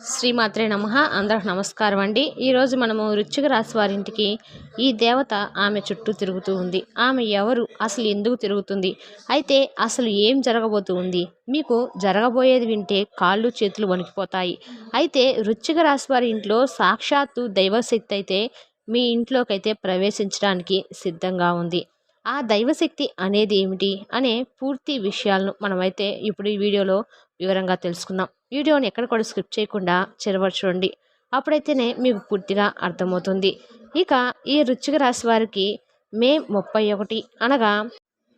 శ్రీమాత్రే నమ. అందరికి నమస్కారం అండి. ఈరోజు మనము వృశ్చిక రాశి వారింటికి ఈ దేవత ఆమె చుట్టూ తిరుగుతూ ఉంది. ఆమె ఎవరు? అసలు ఎందుకు తిరుగుతుంది? అయితే అసలు ఏం జరగబోతూ ఉంది? మీకు జరగబోయేది వింటే కాళ్ళు చేతులు వణికిపోతాయి. అయితే రుచిక రాశి వారి ఇంట్లో సాక్షాత్తు దైవశక్తి అయితే మీ ఇంట్లోకైతే ప్రవేశించడానికి సిద్ధంగా ఉంది. ఆ దైవశక్తి అనేది ఏమిటి అనే పూర్తి విషయాలను మనమైతే ఇప్పుడు ఈ వీడియోలో వివరంగా తెలుసుకుందాం. వీడియోని ఎక్కడ కూడా స్కిప్ చేయకుండా చివరి చూడండి అప్పుడైతేనే మీకు పూర్తిగా అర్థమవుతుంది. ఇక ఈ రుచిక రాశి వారికి మే ముప్పై ఒకటి అనగా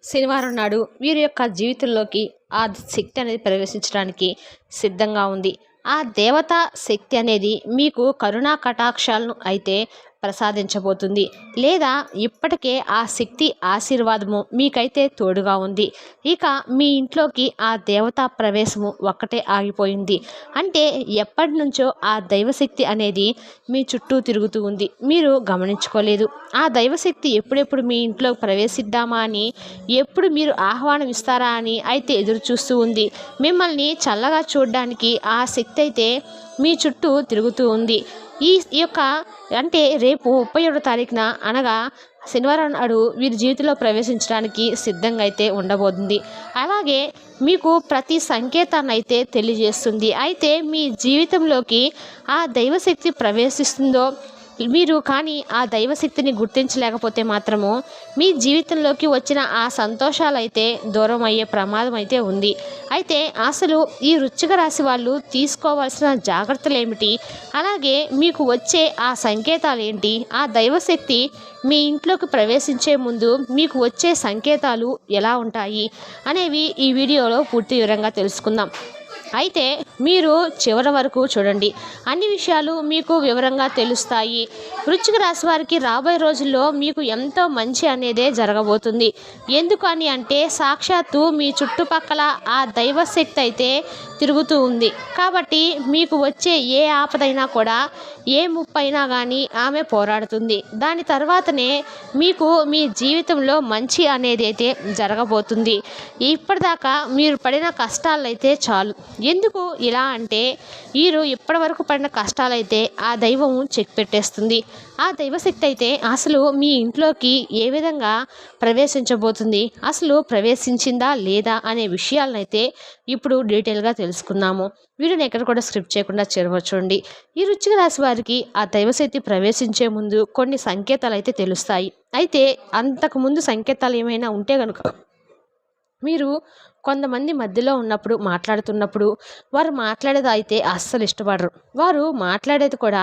శనివారం నాడు వీరి యొక్క జీవితంలోకి ఆ శక్తి అనేది ప్రవేశించడానికి సిద్ధంగా ఉంది. ఆ దేవతా శక్తి అనేది మీకు కరుణా కటాక్షాలను అయితే ప్రసాదించబోతుంది. లేదా ఇప్పటికే ఆ శక్తి ఆశీర్వాదము మీకైతే తోడుగా ఉంది. ఇక మీ ఇంట్లోకి ఆ దేవతా ప్రవేశము ఒక్కటే ఆగిపోయింది. అంటే ఎప్పటి నుంచో ఆ దైవశక్తి అనేది మీ చుట్టూ తిరుగుతూ ఉంది. మీరు గమనించుకోలేదు. ఆ దైవశక్తి ఎప్పుడెప్పుడు మీ ఇంట్లో ప్రవేశిద్దామా అని ఎప్పుడు మీరు ఆహ్వానం ఇస్తారా అని అయితే ఎదురు చూస్తూ ఉంది. మిమ్మల్ని చల్లగా చూడడానికి ఆ శక్తి అయితే మీ చుట్టూ తిరుగుతూ ఉంది. ఈ యొక్క అంటే రేపు ముప్పై ఏడో తారీఖున అనగా శనివారం నాడు వీరి జీవితంలో ప్రవేశించడానికి సిద్ధంగా అయితే ఉండబోతుంది. అలాగే మీకు ప్రతి సంకేతాన్ని అయితే తెలియజేస్తుంది. అయితే మీ జీవితంలోకి ఆ దైవశక్తి ప్రవేశిస్తుందో మీరు కానీ ఆ దైవశక్తిని గుర్తించలేకపోతే మాత్రము మీ జీవితంలోకి వచ్చిన ఆ సంతోషాలు అయితే దూరం అయ్యే ప్రమాదం అయితే ఉంది. అయితే అసలు ఈ వృచ్చిక రాశి వాళ్ళు తీసుకోవాల్సిన జాగ్రత్తలు ఏమిటి అలాగే మీకు వచ్చే ఆ సంకేతాలు ఏంటి ఆ దైవశక్తి మీ ఇంట్లోకి ప్రవేశించే ముందు మీకు వచ్చే సంకేతాలు ఎలా ఉంటాయి? అనేవి ఈ వీడియోలో పూర్తి వివరంగా తెలుసుకుందాం. అయితే మీరు చివరి వరకు చూడండి. అన్ని విషయాలు మీకు వివరంగా తెలుస్తాయి. వృశ్చిక రాశి వారికి రాబోయే రోజుల్లో మీకు ఎంతో మంచి అనేదే జరగబోతుంది. ఎందుకని అంటే సాక్షాత్తు మీ చుట్టుపక్కల ఆ దైవశక్తి అయితే తిరుగుతూ ఉంది. కాబట్టి మీకు వచ్చే ఏ ఆపదైనా కూడా ఏ ముప్పైనా కానీ ఆమె పోరాడుతుంది. దాని తర్వాతనే మీకు మీ జీవితంలో మంచి అనేది అయితే జరగబోతుంది. ఇప్పటిదాకా మీరు పడిన కష్టాలు అయితే చాలు. ఎందుకు ఇలా అంటే వీరు ఇప్పటివరకు పడిన కష్టాలైతే ఆ దైవం చెక్ పెట్టేస్తుంది. ఆ దైవశక్తి అయితే అసలు మీ ఇంట్లోకి ఏ విధంగా ప్రవేశించబోతుంది? అసలు ప్రవేశించిందా లేదా అనే విషయాలనైతే ఇప్పుడు డీటెయిల్గా తెలుసుకుందాము. వీడియోని ఎక్కడ కూడా స్క్రిప్ట్ చేయకుండా చేరవచ్చండి ఈ రుచిక రాశి వారికి ఆ దైవశక్తి ప్రవేశించే ముందు కొన్ని సంకేతాలు అయితే తెలుస్తాయి. అయితే అంతకుముందు సంకేతాలు ఏమైనా ఉంటే కనుక మీరు కొంతమంది మధ్యలో ఉన్నప్పుడు మాట్లాడుతున్నప్పుడు వారు మాట్లాడేది అయితే అస్సలు ఇష్టపడరు. వారు మాట్లాడేది కూడా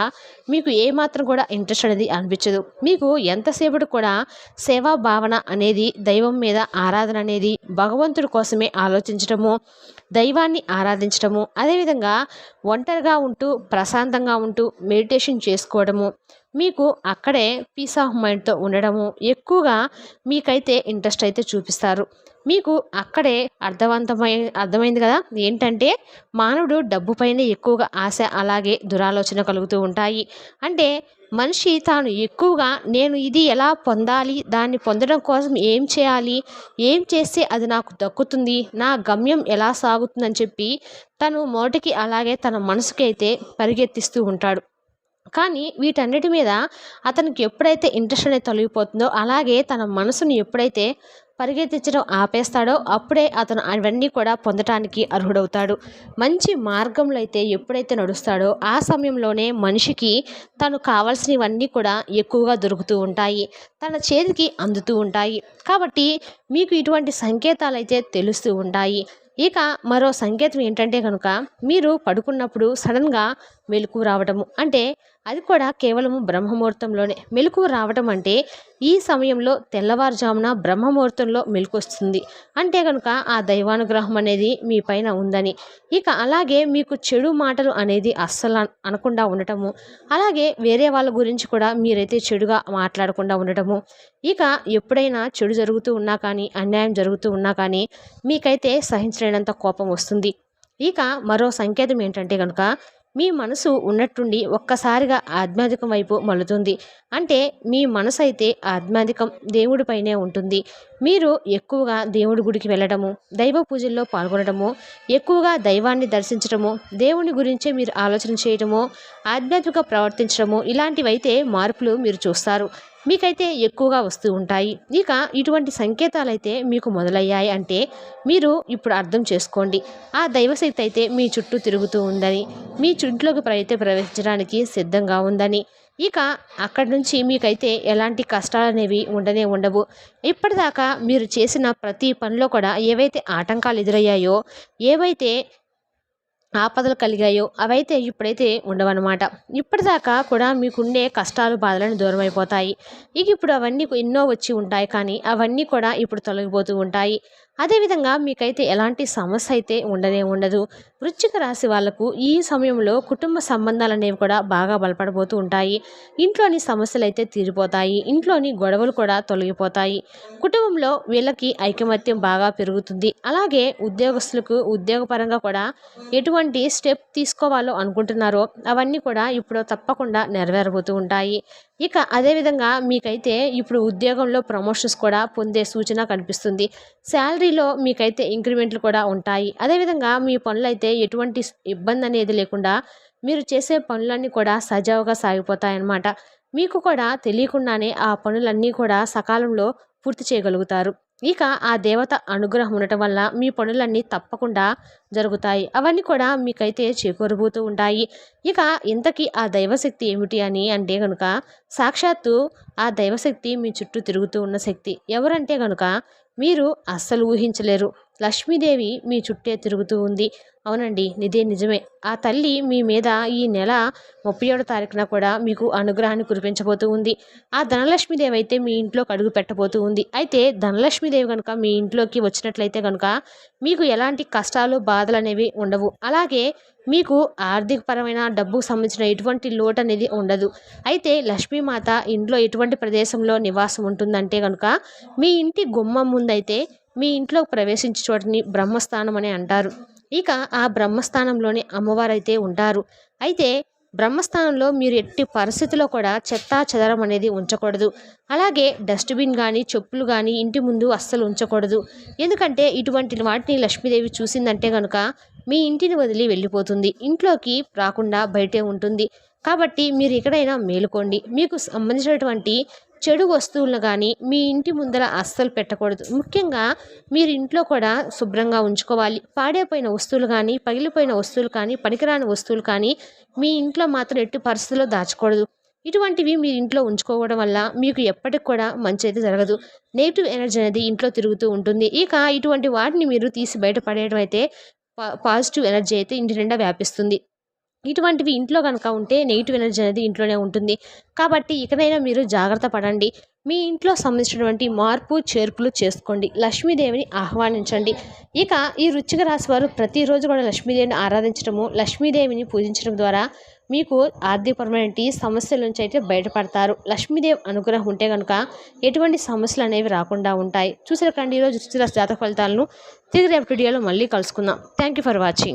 మీకు ఏమాత్రం కూడా ఇంట్రెస్ట్ అనేది అనిపించదు. మీకు ఎంతసేపటి కూడా సేవా భావన అనేది దైవం మీద ఆరాధన అనేది భగవంతుడి కోసమే ఆలోచించడము దైవాన్ని ఆరాధించడము అదేవిధంగా ఒంటరిగా ఉంటూ ప్రశాంతంగా ఉంటూ మెడిటేషన్ చేసుకోవడము మీకు అక్కడే పీస్ ఆఫ్ మైండ్తో ఉండడము ఎక్కువగా మీకైతే ఇంట్రెస్ట్ అయితే చూపిస్తారు. మీకు అక్కడే అర్థవంతమై అర్థమైంది కదా? ఏంటంటే మానవుడు డబ్బుపైనే ఎక్కువగా ఆశ అలాగే దురాలోచన కలుగుతూ ఉంటాయి. అంటే మనిషి తాను ఎక్కువగా నేను ఇది ఎలా పొందాలి దాన్ని పొందడం కోసం ఏం చేయాలి ఏం చేస్తే అది నాకు దక్కుతుంది నా గమ్యం ఎలా సాగుతుందని చెప్పి తను మోటికి అలాగే తన మనసుకైతే అయితే పరిగెత్తిస్తూ ఉంటాడు. కానీ వీటన్నిటి మీద అతనికి ఎప్పుడైతే ఇంట్రెస్ట్ అనేది తొలగిపోతుందో అలాగే తన మనసును ఎప్పుడైతే పరిగెత్తించడం ఆపేస్తాడో అప్పుడే అతను అవన్నీ కూడా పొందటానికి అర్హుడవుతాడు. మంచి మార్గంలో అయితే ఎప్పుడైతే నడుస్తాడో ఆ సమయంలోనే మనిషికి తను కావాల్సినవన్నీ కూడా ఎక్కువగా దొరుకుతూ ఉంటాయి. తన చేతికి అందుతూ ఉంటాయి. కాబట్టి మీకు ఇటువంటి సంకేతాలు అయితే తెలుస్తూ ఉంటాయి. ఇక మరో సంకేతం ఏంటంటే కనుక మీరు పడుకున్నప్పుడు సడన్గా మెలకు రావటము. అంటే అది కూడా కేవలం బ్రహ్మముహూర్తంలోనే. మెలకు రావటం అంటే ఈ సమయంలో తెల్లవారుజామున బ్రహ్మముహూర్తంలో మెలకు వస్తుంది. అంటే కనుక ఆ దైవానుగ్రహం అనేది మీ పైన ఉందని. ఇక అలాగే మీకు చెడు మాటలు అనేది అస్సలు అనకుండా ఉండటము. అలాగే వేరే వాళ్ళ గురించి కూడా మీరైతే చెడుగా మాట్లాడకుండా ఉండటము. ఇక ఎప్పుడైనా చెడు జరుగుతూ ఉన్నా కానీ అన్యాయం జరుగుతూ ఉన్నా కానీ మీకైతే సహించలేనంత కోపం వస్తుంది. ఇక మరో సంకేతం ఏంటంటే కనుక మీ మనసు ఉన్నట్టుండి ఒక్కసారిగా ఆధ్యాత్మికం వైపు మలుతుంది అంటే మీ మనసు అయితే ఆధ్యాత్మికం దేవుడిపైనే ఉంటుంది. మీరు ఎక్కువగా దేవుడి గుడికి వెళ్ళడము దైవ పూజల్లో పాల్గొనడము ఎక్కువగా దైవాన్ని దర్శించడము దేవుని గురించే మీరు ఆలోచన చేయడము ఆధ్యాత్మిక ప్రవర్తించడము ఇలాంటివైతే మార్పులు మీరు చూస్తారు. మీకైతే ఎక్కువగా వస్తూ ఉంటాయి. ఇక ఇటువంటి సంకేతాలు అయితే మీకు మొదలయ్యాయి అంటే మీరు ఇప్పుడు అర్థం చేసుకోండి. ఆ దైవశక్తి అయితే మీ చుట్టూ తిరుగుతూ ఉందని మీ చుట్టులోకి అయితే ప్రవేశించడానికి సిద్ధంగా ఉందని. ఇక అక్కడి నుంచి మీకైతే ఎలాంటి కష్టాలు అనేవి ఉండనే ఉండవు. ఇప్పటిదాకా మీరు చేసిన ప్రతి పనిలో కూడా ఏవైతే ఆటంకాలు ఎదురయ్యాయో ఏవైతే ఆపదలు కలిగాయో అవైతే ఇప్పుడైతే ఉండవన్నమాట. ఇప్పటిదాకా కూడా మీకుండే కష్టాలు బాధలను దూరం అయిపోతాయి. ఇక ఇప్పుడు అవన్నీ ఎన్నో వచ్చి ఉంటాయి కానీ అవన్నీ కూడా ఇప్పుడు తొలగిపోతూ ఉంటాయి. అదేవిధంగా మీకైతే ఎలాంటి సమస్య అయితే ఉండనే ఉండదు. వృశ్చిక రాశి వాళ్ళకు ఈ సమయంలో కుటుంబ సంబంధాలు అనేవి కూడా బాగా బలపడబోతూ ఉంటాయి. ఇంట్లోని సమస్యలు అయితే తీరిపోతాయి. ఇంట్లోని గొడవలు కూడా తొలగిపోతాయి. కుటుంబంలో వీళ్ళకి ఐకమత్యం బాగా పెరుగుతుంది. అలాగే ఉద్యోగస్తులకు ఉద్యోగపరంగా కూడా ఎటువంటి స్టెప్ తీసుకోవాలో అనుకుంటున్నారో అవన్నీ కూడా ఇప్పుడు తప్పకుండా నెరవేరబోతూ ఉంటాయి. ఇక అదేవిధంగా మీకైతే ఇప్పుడు ఉద్యోగంలో ప్రమోషన్స్ కూడా పొందే సూచన కనిపిస్తుంది. శాలరీలో మీకైతే ఇంక్రిమెంట్లు కూడా ఉంటాయి. అదేవిధంగా మీ పనులు అయితే ఎటువంటి ఇబ్బంది అనేది లేకుండా మీరు చేసే పనులన్నీ కూడా సజావుగా సాగిపోతాయన్నమాట. మీకు కూడా తెలియకుండానే ఆ పనులన్నీ కూడా సకాలంలో పూర్తి చేయగలుగుతారు. ఇక ఆ దేవత అనుగ్రహం ఉండటం వల్ల మీ పనులన్నీ తప్పకుండా జరుగుతాయి. అవన్నీ కూడా మీకైతే చేకూరబోతూ ఉంటాయి. ఇక ఇంతకీ ఆ దైవశక్తి ఏమిటి అని అంటే కనుక సాక్షాత్తు ఆ దైవశక్తి మీ చుట్టూ తిరుగుతూ ఉన్న శక్తి. ఎవరంటే కనుక మీరు అస్సలు ఊహించలేరు. లక్ష్మీదేవి మీ చుట్టే తిరుగుతూ ఉంది. అవునండి ఇదే నిజమే. ఆ తల్లి మీ మీద ఈ నెల ముప్పై ఏడో తారీఖున కూడా మీకు అనుగ్రహాన్ని కురిపించబోతూ ఉంది. ఆ ధనలక్ష్మీదేవి అయితే మీ ఇంట్లోకి అడుగు పెట్టబోతూ ఉంది. అయితే ధనలక్ష్మీదేవి కనుక మీ ఇంట్లోకి వచ్చినట్లయితే కనుక మీకు ఎలాంటి కష్టాలు బాధలు అనేవి ఉండవు. అలాగే మీకు ఆర్థికపరమైన డబ్బుకు సంబంధించిన ఎటువంటి లోటు అనేది ఉండదు. అయితే లక్ష్మీమాత ఇంట్లో ఎటువంటి ప్రదేశంలో నివాసం ఉంటుందంటే కనుక మీ ఇంటి గుమ్మం ముందైతే మీ ఇంట్లో ప్రవేశించే చోటని బ్రహ్మస్థానం అని అంటారు. ఇక ఆ బ్రహ్మస్థానంలోనే అమ్మవారైతే ఉంటారు. అయితే బ్రహ్మస్థానంలో మీరు ఎట్టి పరిస్థితిలో కూడా చెత్తా చెదరం అనేది ఉంచకూడదు. అలాగే డస్ట్బిన్ కానీ చెప్పులు కానీ ఇంటి ముందు అస్సలు ఉంచకూడదు. ఎందుకంటే ఇటువంటి వాటిని లక్ష్మీదేవి చూసిందంటే కనుక మీ ఇంటిని వదిలి వెళ్ళిపోతుంది. ఇంట్లోకి రాకుండా బయటే ఉంటుంది. కాబట్టి మీరు ఎక్కడైనా మేలుకోండి. మీకు సంబంధించినటువంటి చెడు వస్తువులను కానీ మీ ఇంటి ముందర అస్సలు పెట్టకూడదు. ముఖ్యంగా మీరు ఇంట్లో కూడా శుభ్రంగా ఉంచుకోవాలి. పాడైపోయిన వస్తువులు కానీ పగిలిపోయిన వస్తువులు కానీ పనికిరాని వస్తువులు కానీ మీ ఇంట్లో మాత్రం ఎట్టి పరిస్థితుల్లో దాచకూడదు. ఇటువంటివి మీరు ఇంట్లో ఉంచుకోవడం వల్ల మీకు ఎప్పటికి కూడా మంచి అయితే జరగదు. నెగిటివ్ ఎనర్జీ అనేది ఇంట్లో తిరుగుతూ ఉంటుంది. ఇక ఇటువంటి వాటిని మీరు తీసి బయటపడేయడం అయితే పాజిటివ్ ఎనర్జీ అయితే ఇంటి నిండా వ్యాపిస్తుంది. ఇటువంటివి ఇంట్లో కనుక ఉంటే నెగిటివ్ ఎనర్జీ అనేది ఇంట్లోనే ఉంటుంది. కాబట్టి ఇకనైనా మీరు జాగ్రత్త పడండి. మీ ఇంట్లో సంబంధించినటువంటి మార్పు చేర్పులు చేసుకోండి. లక్ష్మీదేవిని ఆహ్వానించండి. ఇక ఈ రుచిక రాశి వారు ప్రతిరోజు కూడా లక్ష్మీదేవిని ఆరాధించడము లక్ష్మీదేవిని పూజించడం ద్వారా మీకు ఆర్థికపరమైన సమస్యల నుంచి అయితే బయటపడతారు. లక్ష్మీదేవి అనుగ్రహం ఉంటే కనుక ఎటువంటి సమస్యలు అనేవి రాకుండా ఉంటాయి. చూసారు కండి ఈరోజు జాతక ఫలితాలను. తిరిగి రేపు వీడియోలో మళ్ళీ కలుసుకుందాం. Thank you for watching